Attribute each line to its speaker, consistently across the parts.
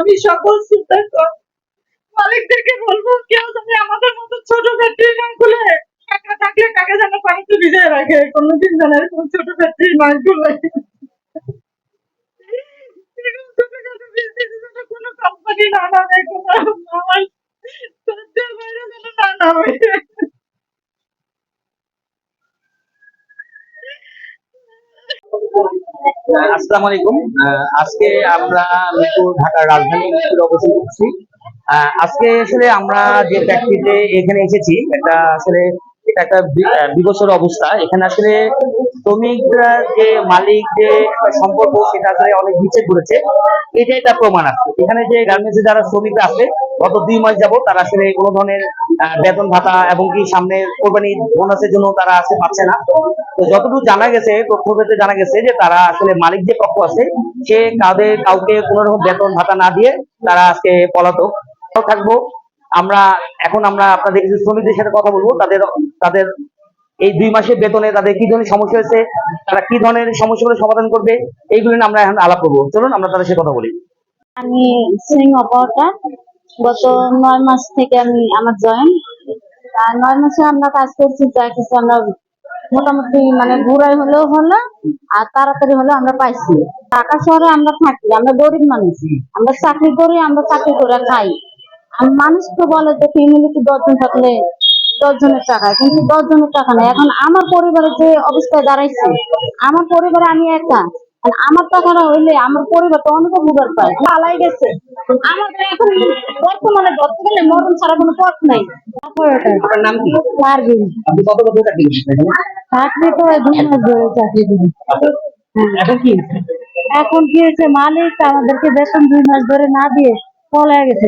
Speaker 1: আমি সকল কর মালিকদেরকে বলব, কেউ যদি আমাদের মতো ছোট ফ্যাক্টরি না খুলে টাকা থাকলে টাকা যেন পানিতে ভিজায় রাখে। কোনোদিন যেন এরকম ছোট ফ্যাক্টরি না খুলে কোনো কোম্পানি না নামে কোনো যেন না নামে
Speaker 2: আসসালামু আলাইকুম। আজকে আমরা মিরপুর ঢাকার রাজধানী মিরপুরে অবস্থান করছি আজকে আসলে আমরা যে ফ্যাক্টরিতে এখানে এসেছি, এটা আসলে এটা একটা বি- অবস্থা। এখানে আসলে শ্রমিকরা যে মালিক যে সম্পর্ক, সেটা আসলে অনেক বিচ্ছেদ করেছে। এটাই তার প্রমাণ আছে। এখানে যে গার্মেন্টসে যারা শ্রমিকরা আছে গত দুই মাস যাবত তারা আসলে কোনো ধরনের বেতন ভাতা এবং কি সামনে কোরবানি বোনাসের জন্য তারা আসতে পারছে না। তো যতটুকু জানা গেছে তথ্য পেতে জানা গেছে যে তারা আসলে মালিক যে পক্ষ আছে, সে কাউকে কাউকে কোনো রকম বেতন ভাতা না দিয়ে তারা আজকে পলাতক। থাকব, আমরা, এখন আমরা আপনাদের কিছু শ্রমিকদের সাথে কথা বলব। তাদের তাদের এই দুই মাসের বেতনে তাদের কি ধরনের সমস্যা হয়েছে, তারা কি ধরনের সমস্যাগুলো সমাধান করবে, এইগুলো নিয়ে আমরা এখন আলাপ করব। চলুন, আমরা তাদের সাথে কথা বলি।
Speaker 3: আমি সিং অপারেটর গত নয় মাস থেকে আমি আমার জয়েন আর নয় মাসে আমরা কাজ করছি, যা কিছু আমরা মোটামুটি মানে ঘুরাই হলেও হলো, আর তাড়াতাড়ি হলেও আমরা পাইছি। ঢাকা শহরে আমরা থাকি, আমরা গরিব মানুষ। আমরা চাকরি করি, আমরা চাকরি করে খাই। মানুষ তো বলে যে ফ্যামিলিতে দশজন থাকলে দশ জনের টাকা, কিন্তু দশ জনের টাকা না। এখন আমার পরিবারের যে অবস্থায় দাঁড়াইছে, আমার পরিবারে আমি একা। আমার টাকাটা হইলে আমার পরিবার তো অনেক উপকার পায়। পালাই গেছে। আমাদের এখন বর্তমানে ধরতে গেলে মরণ ছাড়া কোনো পথ নাই।
Speaker 2: আপনার নাম কি? আপনি কত বছর চাকরি করছেন
Speaker 3: চাকরি তো দুই মাস ধরে চাকরি করি।
Speaker 2: এখন কি হয়েছে?
Speaker 3: এখন কি হয়েছে মালিক আমাদেরকে বেতন দুই মাস ধরে না দিয়ে পলায় গেছে।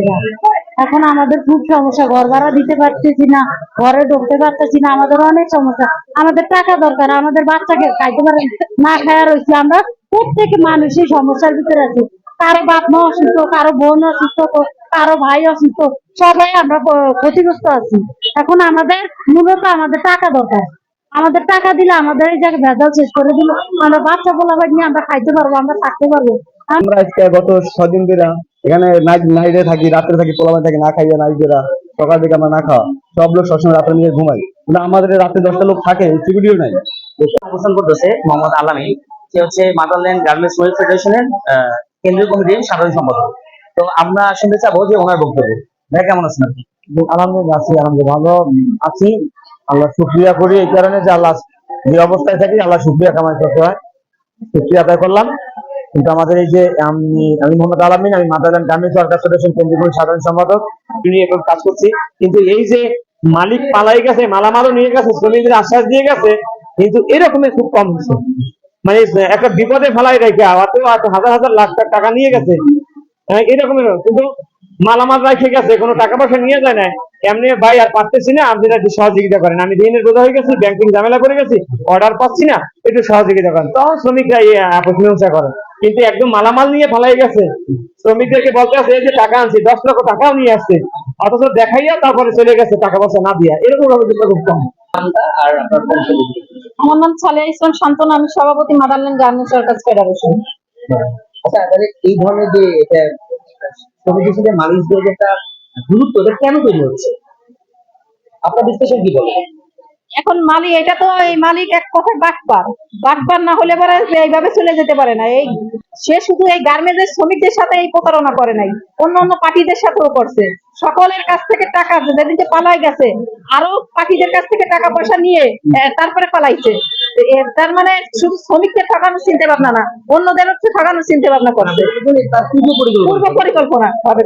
Speaker 3: এখন আমাদের খুব সমস্যা ঘর ভাড়া দিতে পারতেছি না ঘরে ঢুকতে পারতেছি না আমাদের অনেক সমস্যা। আমাদের টাকা দরকার আমাদের বাচ্চাকে খাইতে পারে না খায়া রয়েছে আমরা। প্রত্যেক মানুষই সমস্যার ভিতরে আছে। কারও বাপ মা অসুস্থ কারও বোন অসুস্থ কারও ভাই অসুস্থ সবাই আমরা ক্ষতিগ্রস্ত আছি। এখন আমাদের মূলত আমাদের টাকা দরকার। আমাদের টাকা দিলে আমাদের এই জায়গায় ভেজাল শেষ করে দিল। আমরা বাচ্চা বলা নিয়ে আমরা খাইতে পারব আমরা থাকতে পারব।
Speaker 4: আমরা আজকে গত ছদিন ধরে এখানে নাইট নাইটে থাকি রাত্রে থাকি পোলামে থাকি না খাইয়ে নাইট ধরা সকাল থেকে আমরা না খাওয়া। সব লোক সবসময় রাত্রে নিয়ে ঘুমাই কিন্তু আমাদের রাতে দশটা লোক থাকে সিকিউরিটিও নাই।
Speaker 2: অবস্থান করতেছে মোহাম্মদ আলামী। সে হচ্ছে মাদারল্যান্ড গার্মেন্টস ওয়েল ফেডারেশনের কেন্দ্রীয় কমিটির সাধারণ সম্পাদক। তো আমরা শুনতে চাবো যে ওনার বক্তব্য। ভাই, কেমন আছেন আপনি?
Speaker 4: আলহামদুলিল্লাহ আছি, আলহামদুলিল্লাহ ভালো। আছি। আল্লাহ শুক্রিয়া করি এই কারণে যে আল্লাহ যে অবস্থায় থাকি, আল্লাহ শুক্রিয়া কামাই করতে হয়। শুক্রিয়া আদায় করলাম। কিন্তু আমাদের এই যে আমি আমি মোহাম্মদ আলামিন, আমি মাদারল্যান্ড গার্মেন্টস ওয়ার্কার ফেডারেশন কেন্দ্রীয় কমিটির সাধারণ সম্পাদক, তিনি এখন কাজ করছি। কিন্তু এই যে মালিক পালাই গেছে, মালামালও নিয়ে গেছে, শ্রমিকদের আশ্বাস দিয়ে গেছে, কিন্তু এরকমের খুব কম। মানে একটা বিপদে ফেলাই রেখে অত হাজার হাজার লাখ টাকা নিয়ে গেছে। হ্যাঁ, এরকমের। কিন্তু মালামাল রেখে গেছে কোনো টাকা পয়সা নিয়ে যায় না এমনি ভাই আর পারতেছি না আপনি একটু সহযোগিতা করেন। আমি ঋণের বোঝা হয়ে গেছি ব্যাংকিং ঝামেলা করে গেছি অর্ডার পাচ্ছি না একটু সহযোগিতা করেন। তখন শ্রমিকরা মীমাংসা করেন কিন্তু একদম মালামাল নিয়ে ফেলাই গেছে। শ্রমিকদেরকে বলতে আছে যে টাকা আনছি দশ লক্ষ টাকাও নিয়ে আসছে। অথচ দেখাইয়া তারপরে চলে গেছে টাকা পয়সা না দিয়া। এরকম খুব কম।
Speaker 2: আর আপনার
Speaker 3: আমার নাম সালেহা ইসলাম শান্তন আমি সভাপতি মাদারল্যান্ড ফেডারেশন।
Speaker 2: আচ্ছা তাহলে এই ধরনের যে এটা সমিতির সাথে মালিকদের যে একটা গুরুত্ব এটা কেন তৈরি হচ্ছে? আপনার বিশ্লেষণ কি বলে
Speaker 1: এখন মালিক এটা তো এই মালিক এক কথায় বাটপার। বাটপার না হলে পরে এইভাবে চলে যেতে পারে না। এই সে শুধু এই গার্মেন্টের শ্রমিকদের সাথে এই প্রতারণা করে নাই অন্য অন্য পার্টিদের সাথেও করছে। সকলের কাছ থেকে টাকা যেদিন যে পালাই গেছে আরও পার্টিদের কাছ থেকে টাকা পয়সা নিয়ে তারপরে পালাইছে। তার মানে শুধু শ্রমিককে ঠকানো চিন্তা ভাবনা না অন্যদের হচ্ছে ঠকানো চিন্তা ভাবনা করছে
Speaker 2: পূর্ব পরিকল্পনা
Speaker 1: ভাবে